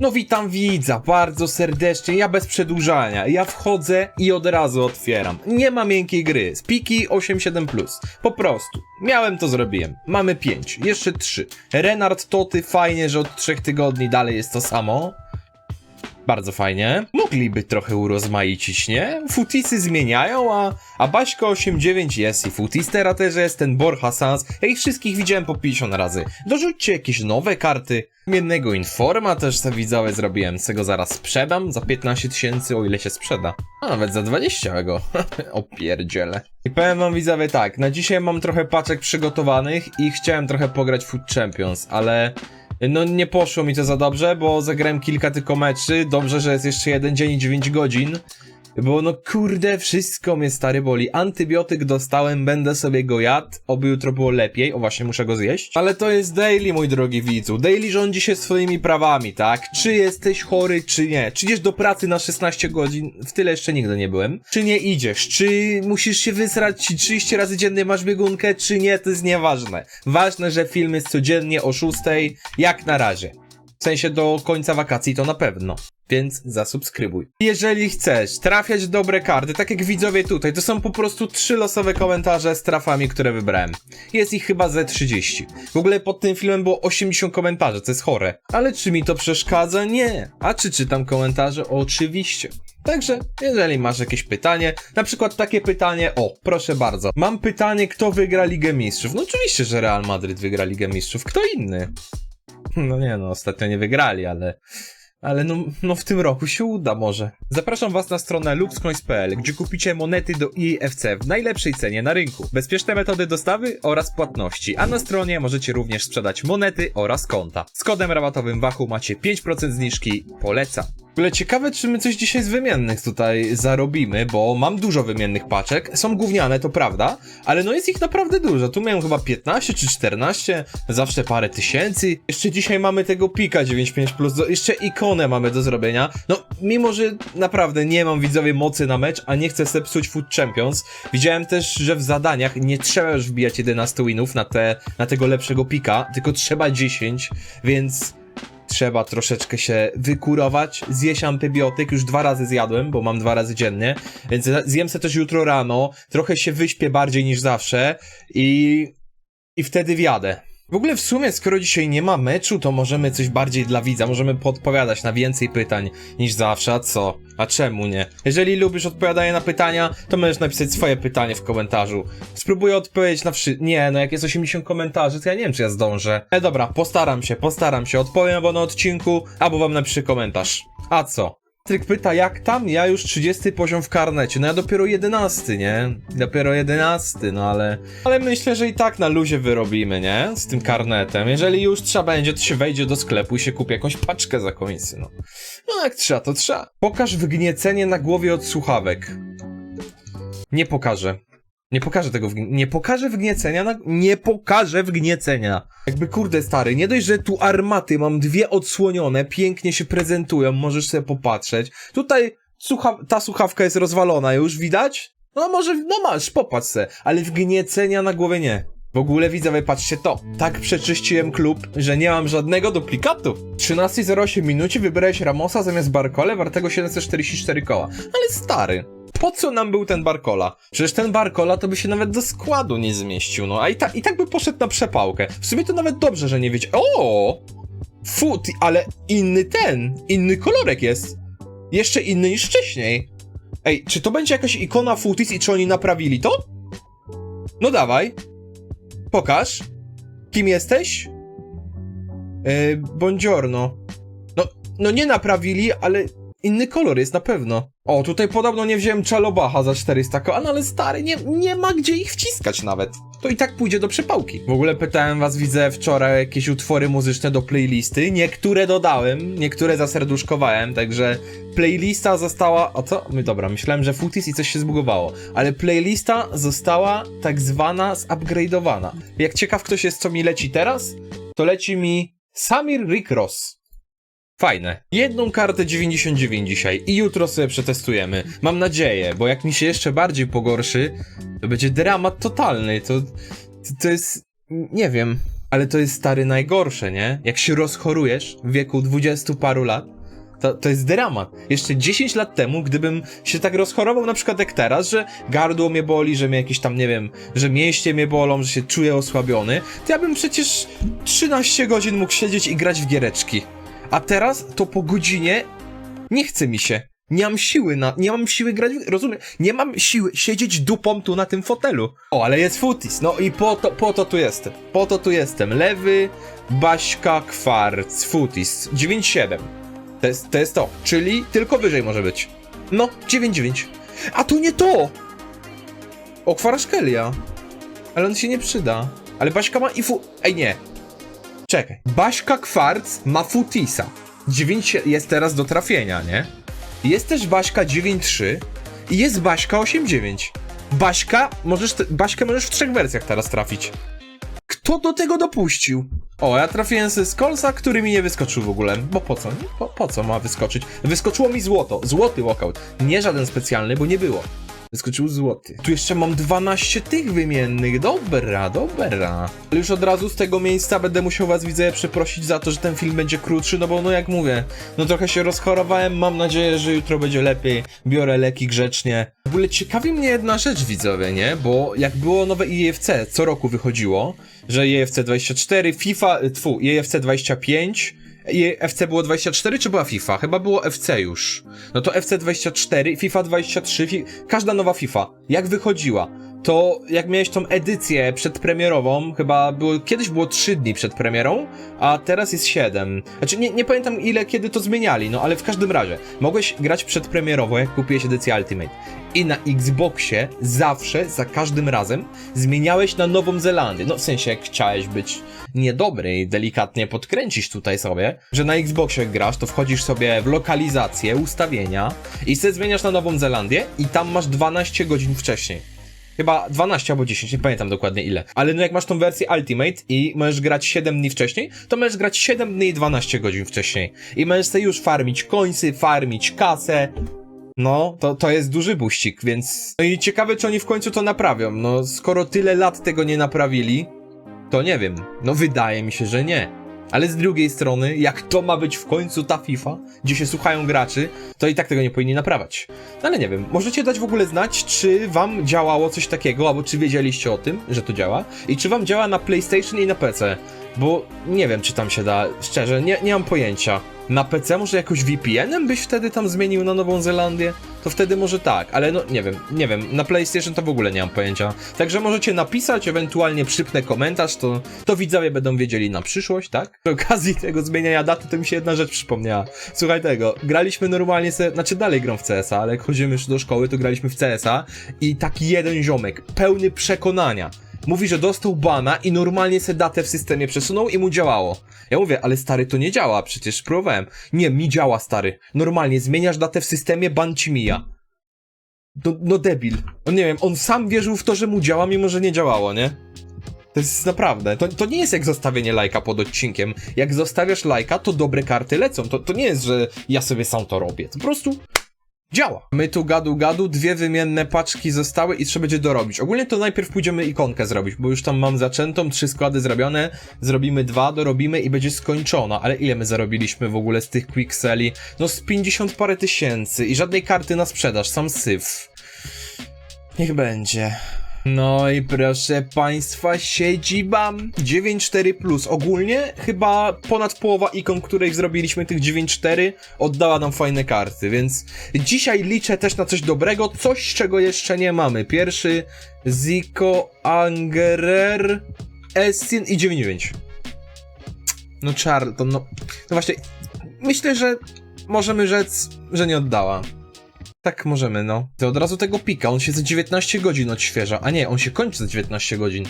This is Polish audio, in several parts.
No witam widza, bardzo serdecznie, ja bez przedłużania. Ja wchodzę i od razu otwieram. Nie ma miękkiej gry. Spiki 8.7+. Po prostu. Miałem to zrobiłem. Mamy 5, jeszcze 3. Renard Toty, fajnie, że od 3 tygodni dalej jest to samo. Bardzo fajnie. Mogliby trochę urozmaicić, nie? Futisy zmieniają, a, a Baśko 8.9 jest i Futistera też jest, ten Borja Sans. Ja ich wszystkich widziałem po 50 razy. Dorzućcie jakieś nowe karty. Jednego Informa też sobie widzowie zrobiłem, z tego zaraz sprzedam za 15 tysięcy, o ile się sprzeda. A nawet za 20 go. Opierdziele. I powiem wam widzowie tak, na dzisiaj mam trochę paczek przygotowanych i chciałem trochę pograć Food Champions, ale... No nie poszło mi to za dobrze, bo zagrałem kilka tylko meczy. Dobrze, że jest jeszcze jeden dzień i 9 godzin. Bo no kurde, wszystko mnie stary boli. Antybiotyk dostałem, będę sobie go jadł. Oby jutro było lepiej. O właśnie, muszę go zjeść. Ale to jest daily, mój drogi widzu. Daily rządzi się swoimi prawami, tak? Czy jesteś chory, czy nie? Czy idziesz do pracy na 16 godzin? W tyle jeszcze nigdy nie byłem. Czy nie idziesz? Czy musisz się wysrać 30 razy dziennie masz biegunkę, czy nie? To jest nieważne. Ważne, że film jest codziennie o 6, jak na razie. W sensie do końca wakacji to na pewno. Więc zasubskrybuj. Jeżeli chcesz trafiać dobre karty, tak jak widzowie tutaj, to są po prostu trzy losowe komentarze z trafami, które wybrałem. Jest ich chyba ze 30. W ogóle pod tym filmem było 80 komentarzy, co jest chore. Ale czy mi to przeszkadza? Nie. A czy czytam komentarze? Oczywiście. Także, jeżeli masz jakieś pytanie, na przykład takie pytanie, o, proszę bardzo. Mam pytanie, kto wygra Ligę Mistrzów? No oczywiście, że Real Madryt wygra Ligę Mistrzów. Kto inny? No nie no, ostatnio nie wygrali, ale... Ale no, no w tym roku się uda może. Zapraszam was na stronę luxcoins.pl, gdzie kupicie monety do EFC w najlepszej cenie na rynku. Bezpieczne metody dostawy oraz płatności, a na stronie możecie również sprzedać monety oraz konta. Z kodem rabatowym Wachu macie 5% zniżki, polecam. Ogóle ciekawe, czy my coś dzisiaj z wymiennych tutaj zarobimy, bo mam dużo wymiennych paczek. Są gówniane, to prawda, ale no jest ich naprawdę dużo. Tu miałem chyba 15 czy 14, zawsze parę tysięcy. Jeszcze dzisiaj mamy tego pika 95, plus, jeszcze ikonę mamy do zrobienia. No, mimo że naprawdę nie mam widzowie mocy na mecz, a nie chcę sobie Food Champions, widziałem też, że w zadaniach nie trzeba już wbijać 11 winów na, te, na tego lepszego pika, tylko trzeba 10, więc trzeba troszeczkę się wykurować, zjeść antybiotyk, już dwa razy zjadłem, bo mam dwa razy dziennie, więc zjem se też jutro rano, trochę się wyśpię bardziej niż zawsze i, i wtedy wjadę. W ogóle w sumie, skoro dzisiaj nie ma meczu, to możemy coś bardziej dla widza, możemy podpowiadać na więcej pytań niż zawsze, a co? A czemu nie? Jeżeli lubisz odpowiadanie na pytania, to możesz napisać swoje pytanie w komentarzu. Spróbuję odpowiedzieć na wszy... Nie, no jak jest 80 komentarzy, to ja nie wiem, czy ja zdążę. E dobra, postaram się, postaram się, odpowiem albo na odcinku, albo wam napiszę komentarz. A co? Tryk pyta, jak tam? Ja już 30 poziom w karnecie. No ja dopiero 11, nie? Dopiero 11, no ale... Ale myślę, że i tak na luzie wyrobimy, nie? Z tym karnetem. Jeżeli już trzeba będzie, to się wejdzie do sklepu i się kupi jakąś paczkę za końcy, no. No jak trzeba, to trzeba. Pokaż wgniecenie na głowie od słuchawek. Nie pokażę. Nie pokażę tego, wgn- nie pokażę wgniecenia na... Nie pokażę wgniecenia. Jakby kurde stary, nie dość, że tu armaty mam dwie odsłonione, pięknie się prezentują, możesz sobie popatrzeć. Tutaj słucha... ta słuchawka jest rozwalona, już widać? No może, no masz, popatrz se, ale wgniecenia na głowie nie. W ogóle widzowie, patrzcie to. Tak przeczyściłem klub, że nie mam żadnego duplikatu. 13.08 minucie wybrałeś Ramosa zamiast Barkole wartego 744 koła. Ale stary, po co nam był ten Barkola? Przecież ten Barkola to by się nawet do składu nie zmieścił, no a i, ta, i tak by poszedł na przepałkę. W sumie to nawet dobrze, że nie wiecie. O! Fu, ale inny ten, inny kolorek jest. Jeszcze inny niż wcześniej. Ej, czy to będzie jakaś ikona Futis i czy oni naprawili to? No dawaj. Pokaż. Kim jesteś? Yy, buongiorno. No, no nie naprawili, ale inny kolor jest na pewno. O, tutaj podobno nie wziąłem Czalobacha za 400 koła, no ale stary, nie, nie ma gdzie ich wciskać nawet. To i tak pójdzie do przepałki. W ogóle pytałem was, widzę wczoraj jakieś utwory muzyczne do playlisty. Niektóre dodałem, niektóre zaserduszkowałem, także playlista została... O co? My dobra, myślałem, że Futis i coś się zbugowało. Ale playlista została tak zwana zupgrade'owana. Jak ciekaw ktoś jest, co mi leci teraz, to leci mi Samir Rick Ross. Fajne. Jedną kartę 99 dzisiaj i jutro sobie przetestujemy. Mam nadzieję, bo jak mi się jeszcze bardziej pogorszy, to będzie dramat totalny. To, to, to jest... nie wiem. Ale to jest stary najgorsze, nie? Jak się rozchorujesz w wieku dwudziestu paru lat, to, to jest dramat. Jeszcze 10 lat temu, gdybym się tak rozchorował, na przykład jak teraz, że gardło mnie boli, że mnie jakieś tam, nie wiem, że mięśnie mnie bolą, że się czuję osłabiony, to ja bym przecież 13 godzin mógł siedzieć i grać w giereczki. A teraz to po godzinie nie chce mi się. Nie mam siły na, nie mam siły grać, rozumiem, nie mam siły siedzieć dupą tu na tym fotelu. O, ale jest futis, no i po to, po to tu jestem, po to tu jestem. Lewy, Baśka, Kwarc, futis, 9-7. To jest, to jest to, czyli tylko wyżej może być. No, 9-9. A to nie to! O, Kwaraszkelia. Ale on się nie przyda. Ale Baśka ma i fu... Ej, nie. Czekaj. Baśka Kwarc ma futisa. 9 jest teraz do trafienia, nie? Jest też Baśka 9-3 i jest Baśka 8-9. Baśka, możesz, Baśkę możesz w trzech wersjach teraz trafić. Kto do tego dopuścił? O, ja trafiłem ze Skolsa, który mi nie wyskoczył w ogóle. Bo po co? Po, po co ma wyskoczyć? Wyskoczyło mi złoto. Złoty walkout. Nie żaden specjalny, bo nie było. Wyskoczył złoty. Tu jeszcze mam 12 tych wymiennych. Dobra, dobra. Ale już od razu z tego miejsca będę musiał was, widzę, przeprosić za to, że ten film będzie krótszy, no bo no jak mówię, no trochę się rozchorowałem, mam nadzieję, że jutro będzie lepiej. Biorę leki grzecznie. W ogóle ciekawi mnie jedna rzecz, widzowie, nie? Bo jak było nowe IFC, co roku wychodziło, że IFC 24, FIFA, tfu, IFC 25, i FC było 24, czy była FIFA? Chyba było FC już. No to FC 24, FIFA 23, fi każda nowa FIFA, jak wychodziła, to jak miałeś tą edycję przedpremierową, chyba było, kiedyś było 3 dni przed premierą, a teraz jest 7. Znaczy, nie, nie pamiętam ile, kiedy to zmieniali, no ale w każdym razie, mogłeś grać przedpremierowo, jak kupiłeś edycję Ultimate. I na Xboxie zawsze, za każdym razem, zmieniałeś na Nową Zelandię. No w sensie, jak chciałeś być niedobry i delikatnie podkręcić tutaj sobie, że na Xboxie jak grasz, to wchodzisz sobie w lokalizację, ustawienia i sobie zmieniasz na Nową Zelandię i tam masz 12 godzin wcześniej. Chyba 12 albo 10, nie pamiętam dokładnie ile. Ale no jak masz tą wersję Ultimate i możesz grać 7 dni wcześniej, to możesz grać 7 dni i 12 godzin wcześniej. I możesz sobie już farmić końcy, farmić kasę, no, to, to jest duży buścik, więc... No i ciekawe, czy oni w końcu to naprawią. No, skoro tyle lat tego nie naprawili, to nie wiem. No, wydaje mi się, że nie. Ale z drugiej strony, jak to ma być w końcu ta FIFA, gdzie się słuchają graczy, to i tak tego nie powinni naprawiać. No ale nie wiem, możecie dać w ogóle znać, czy wam działało coś takiego, albo czy wiedzieliście o tym, że to działa, i czy wam działa na PlayStation i na PC. Bo nie wiem, czy tam się da, szczerze, nie, nie mam pojęcia. Na PC może jakoś VPN-em byś wtedy tam zmienił na Nową Zelandię? To wtedy może tak, ale no nie wiem, nie wiem, na PlayStation to w ogóle nie mam pojęcia. Także możecie napisać, ewentualnie przypnę komentarz, to, to widzowie będą wiedzieli na przyszłość, tak? Przy okazji tego zmieniania daty to mi się jedna rzecz przypomniała. Słuchaj tego, graliśmy normalnie se, znaczy dalej gram w CS-a, ale jak chodzimy już do szkoły, to graliśmy w CS-a i taki jeden ziomek, pełny przekonania, mówi, że dostał bana i normalnie se datę w systemie przesunął i mu działało. Ja mówię, ale stary, to nie działa, przecież próbowałem. Nie, mi działa, stary. Normalnie zmieniasz datę w systemie, ban ci mija. No, no debil. No nie wiem, on sam wierzył w to, że mu działa, mimo że nie działało, nie? To jest naprawdę, to, to nie jest jak zostawienie lajka pod odcinkiem. Jak zostawiasz lajka, to dobre karty lecą. To, to nie jest, że ja sobie sam to robię. To po prostu działa. My tu gadu gadu, dwie wymienne paczki zostały i trzeba będzie dorobić. Ogólnie to najpierw pójdziemy ikonkę zrobić, bo już tam mam zaczętą, trzy składy zrobione, zrobimy dwa, dorobimy i będzie skończona. Ale ile my zarobiliśmy w ogóle z tych quickseli? No z 50 parę tysięcy i żadnej karty na sprzedaż, sam syf. Niech będzie. No i proszę państwa, siedziba 9.4 plus. Ogólnie chyba ponad połowa ikon, których zrobiliśmy tych 9.4 oddała nam fajne karty, więc dzisiaj liczę też na coś dobrego, coś czego jeszcze nie mamy. Pierwszy Zico, Angerer, Essin i 9.9. No Charlton, no, no właśnie, myślę, że możemy rzec, że nie oddała. Tak możemy, no. To od razu tego pika, on się za 19 godzin odświeża, a nie, on się kończy za 19 godzin.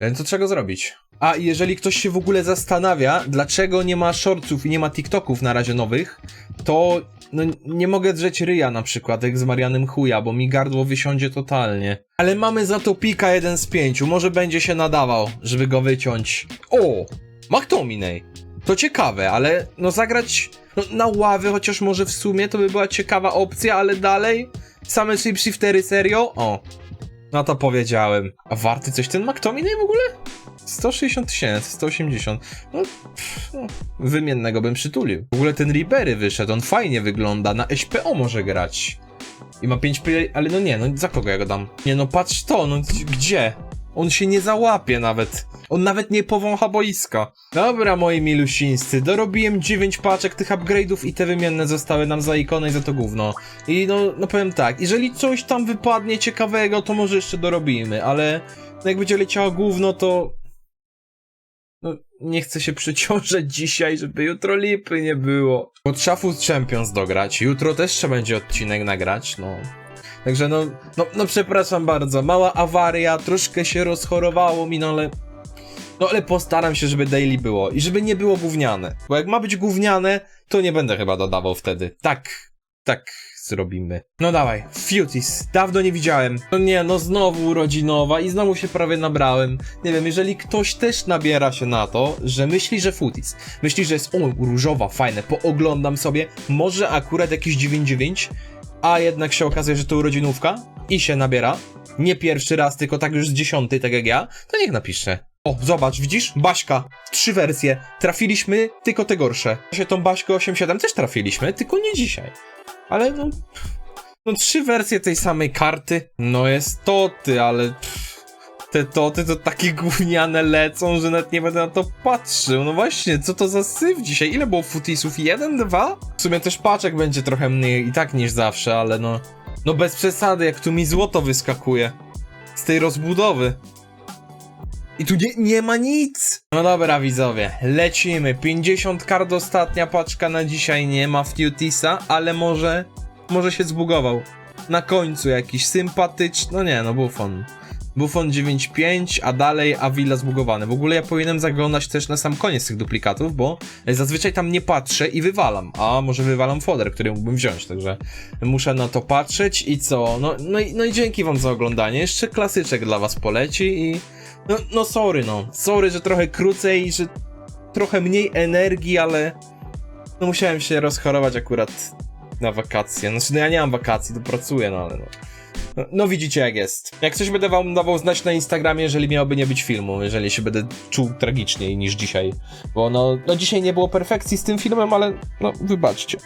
Więc co trzeba zrobić? A jeżeli ktoś się w ogóle zastanawia, dlaczego nie ma shortców i nie ma TikToków na razie nowych, to no, nie mogę drzeć ryja na przykład, jak z Marianem chuja, bo mi gardło wysiądzie totalnie. Ale mamy za to pika jeden z pięciu, może będzie się nadawał, żeby go wyciąć. O! McTominay! To ciekawe, ale no zagrać no, na ławy, chociaż może w sumie to by była ciekawa opcja, ale dalej same shiftery serio? O, no to powiedziałem. A warty coś ten McTominay w ogóle? 160 tysięcy, 180. No, pff, no, wymiennego bym przytulił. W ogóle ten Ribery wyszedł, on fajnie wygląda, na SPO może grać. I ma 5 play, ale no nie, no za kogo ja go dam? Nie no, patrz to, no gdzie? On się nie załapie nawet. On nawet nie powącha boiska. Dobra, moi milusińscy, dorobiłem 9 paczek tych upgrade'ów i te wymienne zostały nam za ikonę i za to gówno. I no, no powiem tak, jeżeli coś tam wypadnie ciekawego, to może jeszcze dorobimy, ale no jak będzie leciało gówno, to... No, nie chcę się przeciążać dzisiaj, żeby jutro lipy nie było. Trzeba Food Champions dograć, jutro też trzeba będzie odcinek nagrać, no. Także no, no, no przepraszam bardzo, mała awaria, troszkę się rozchorowało mi, no ale... No ale postaram się, żeby daily było i żeby nie było gówniane. Bo jak ma być gówniane, to nie będę chyba dodawał wtedy. Tak, tak zrobimy. No dawaj, Futis, dawno nie widziałem. No nie, no znowu urodzinowa i znowu się prawie nabrałem. Nie wiem, jeżeli ktoś też nabiera się na to, że myśli, że Futis, myśli, że jest o, różowa, fajne, pooglądam sobie, może akurat jakieś 9,9, a jednak się okazuje, że to urodzinówka i się nabiera, nie pierwszy raz, tylko tak już z dziesiąty, tak jak ja, to niech napisze. O, zobacz, widzisz? Baśka. Trzy wersje. Trafiliśmy, tylko te gorsze. Się tą Baśkę 8.7 też trafiliśmy, tylko nie dzisiaj. Ale no... No trzy wersje tej samej karty. No jest toty, ale... Pff, te toty to takie gówniane lecą, że nawet nie będę na to patrzył. No właśnie, co to za syf dzisiaj? Ile było futisów? Jeden, dwa? W sumie też paczek będzie trochę mniej i tak niż zawsze, ale no... No bez przesady, jak tu mi złoto wyskakuje. Z tej rozbudowy. I tu nie, nie ma nic! No dobra, widzowie, lecimy. 50 kart, ostatnia paczka na dzisiaj nie ma Futisa, ale może. Może się zbugował. Na końcu jakiś sympatyczny. No nie, no Buffon. Buffon 9.5, a dalej Avila zbugowany. W ogóle ja powinienem zaglądać też na sam koniec tych duplikatów, bo zazwyczaj tam nie patrzę i wywalam. A może wywalam foder, który mógłbym wziąć, także muszę na to patrzeć i co? No, no, i, no i dzięki wam za oglądanie. Jeszcze klasyczek dla was poleci i. No, no sorry, no. Sorry, że trochę krócej, że trochę mniej energii, ale no musiałem się rozchorować akurat na wakacje. Znaczy, no ja nie mam wakacji, to pracuję, no ale. No, no widzicie jak jest. Jak coś będę wam dawał znać na Instagramie, jeżeli miałoby nie być filmu, jeżeli się będę czuł tragiczniej niż dzisiaj. Bo no, no dzisiaj nie było perfekcji z tym filmem, ale no wybaczcie.